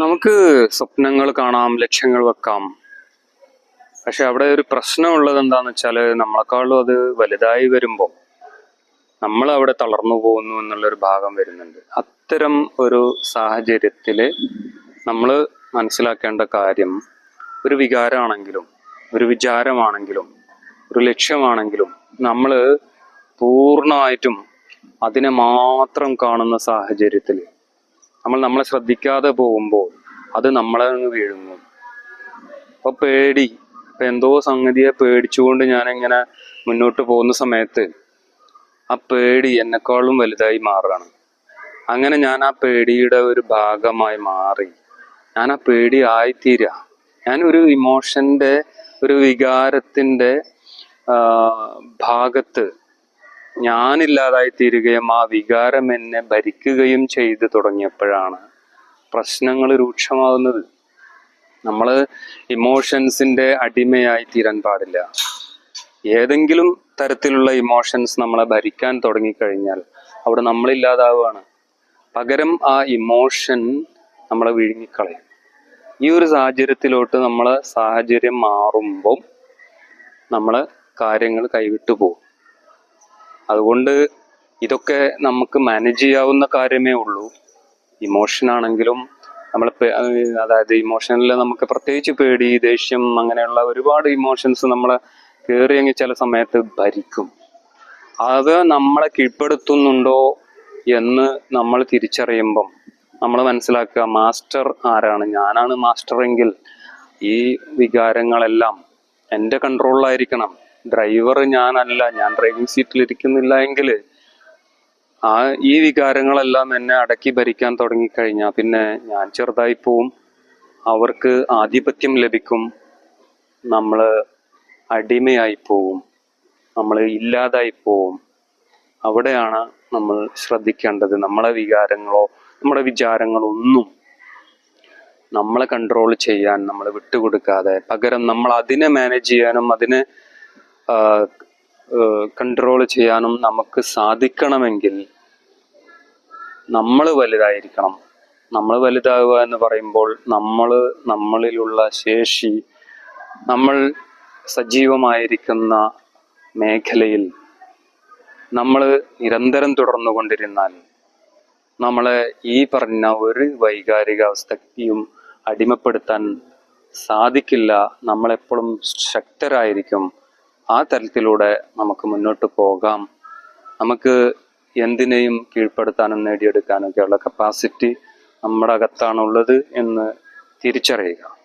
നമുക്ക് സ്വപ്നങ്ങൾ കാണാം ലക്ഷ്യങ്ങൾ വെക്കാം. പക്ഷെ അവിടെ ഒരു പ്രശ്നമുള്ളത് എന്താന്ന് വെച്ചാൽ നമ്മളെക്കാളും അത് വലുതായി വരുമ്പോൾ നമ്മൾ അവിടെ തളർന്നു പോകുന്നു എന്നുള്ളൊരു ഭാഗം വരുന്നുണ്ട്. അത്തരം ഒരു സാഹചര്യത്തിൽ നമ്മൾ മനസ്സിലാക്കേണ്ട കാര്യം ഒരു വികാരമാണെങ്കിലും ഒരു വിചാരമാണെങ്കിലും ഒരു ലക്ഷ്യമാണെങ്കിലും നമ്മൾ പൂർണമായിട്ടും അതിനെ മാത്രം കാണുന്ന സാഹചര്യത്തിൽ നമ്മൾ നമ്മളെ ശ്രദ്ധിക്കാതെ പോകുമ്പോൾ അത് നമ്മളെ വീഴുന്നു അപ്പൊ പേടി. ഇപ്പൊ എന്തോ സംഗതിയെ പേടിച്ചുകൊണ്ട് ഞാൻ ഇങ്ങനെ മുന്നോട്ട് പോകുന്ന സമയത്ത് ആ പേടി എന്നെക്കാളും വലുതായി മാറുകയാണ്. അങ്ങനെ ഞാൻ ആ പേടിയുടെ ഒരു ഭാഗമായി മാറി. ഞാൻ ആ പേടി ആയിത്തീരുക ഞാൻ ഒരു ഇമോഷന്റെ ഒരു വികാരത്തിന്റെ ഭാഗത്ത് ഞാനില്ലാതായി തീരുകയും ആ വികാരം എന്നെ ഭരിക്കുകയും ചെയ്തു തുടങ്ങിയപ്പോഴാണ് പ്രശ്നങ്ങൾ രൂക്ഷമാകുന്നത് നമ്മൾ ഇമോഷൻസിന്റെ അടിമയായി തീരാൻ പാടില്ല. ഏതെങ്കിലും തരത്തിലുള്ള ഇമോഷൻസ് നമ്മളെ ഭരിക്കാൻ തുടങ്ങിക്കഴിഞ്ഞാൽ അവിടെ നമ്മളില്ലാതാവുകയാണ്. പകരം ആ ഇമോഷൻ നമ്മളെ വിഴുങ്ങിക്കളയും. ഈ ഒരു സാഹചര്യത്തിലോട്ട് നമ്മളെ സാഹചര്യം മാറുമ്പം നമ്മൾ കാര്യങ്ങൾ കൈവിട്ടു പോകും. അതുകൊണ്ട് ഇതൊക്കെ നമുക്ക് മാനേജ് ചെയ്യാവുന്ന കാര്യമേ ഉള്ളൂ. ഇമോഷൻ ആണെങ്കിലും നമ്മൾ അതായത് ഇമോഷനിൽ നമുക്ക് പ്രത്യേകിച്ച് പേടി ദേഷ്യം അങ്ങനെയുള്ള ഒരുപാട് ഇമോഷൻസ് നമ്മളെ കയറിയെങ്കിൽ ചില സമയത്ത് ഭരിക്കും. അത് നമ്മളെ കീഴ്പ്പെടുത്തുന്നുണ്ടോ എന്ന് നമ്മൾ തിരിച്ചറിയുമ്പം നമ്മൾ മനസ്സിലാക്കുക മാസ്റ്റർ ആരാണ്. ഞാനാണ് മാസ്റ്റർ എങ്കിൽ ഈ വികാരങ്ങളെല്ലാം എന്റെ കൺട്രോളിലായിരിക്കണം ഡ്രൈവർ ഞാനല്ല ഞാൻ ഡ്രൈവിംഗ് സീറ്റിൽ ഇരിക്കുന്നില്ല എങ്കിൽ ആ ഈ വികാരങ്ങളെല്ലാം എന്നെ അടക്കി ഭരിക്കാൻ തുടങ്ങിക്കഴിഞ്ഞാൽ പിന്നെ ഞാൻ ചെറുതായി പോവും. അവർക്ക് ആധിപത്യം ലഭിക്കും. നമ്മൾ അടിമയായി പോവും. നമ്മൾ ഇല്ലാതായി പോവും. അവിടെയാണ് നമ്മൾ ശ്രദ്ധിക്കേണ്ടത്. നമ്മളെ വികാരങ്ങളോ നമ്മുടെ വിചാരങ്ങളോ ഒന്നും നമ്മളെ കൺട്രോൾ ചെയ്യാൻ നമ്മൾ വിട്ടുകൊടുക്കാതെ. പകരം നമ്മൾ അതിനെ മാനേജ് ചെയ്യാനും അതിനെ കൺട്രോൾ ചെയ്യാനും നമുക്ക് സാധിക്കണമെങ്കിൽ നമ്മൾ വലുതായിരിക്കണം. നമ്മൾ വലുതാവുക എന്ന് പറയുമ്പോൾ നമ്മൾ നമ്മളിലുള്ള ശേഷി നമ്മൾ സജീവമായിരിക്കുന്ന മേഖലയിൽ നമ്മൾ നിരന്തരം തുടർന്നുകൊണ്ടിരുന്നാൽ നമ്മളെ ഈ പറഞ്ഞ ഒരു വൈകാരികാവസ്ഥയും അടിമപ്പെടുത്താൻ സാധിക്കില്ല. നമ്മളെപ്പോഴും ശക്തരായിരിക്കും. ആ തരത്തിലൂടെ നമുക്ക് മുന്നോട്ട് പോകാം. നമുക്ക് എന്തിനേയും കീഴ്പ്പെടുത്താനും നേടിയെടുക്കാനൊക്കെയുള്ള കപ്പാസിറ്റി നമ്മുടെ അകത്താണുള്ളത് എന്ന് തിരിച്ചറിയുക.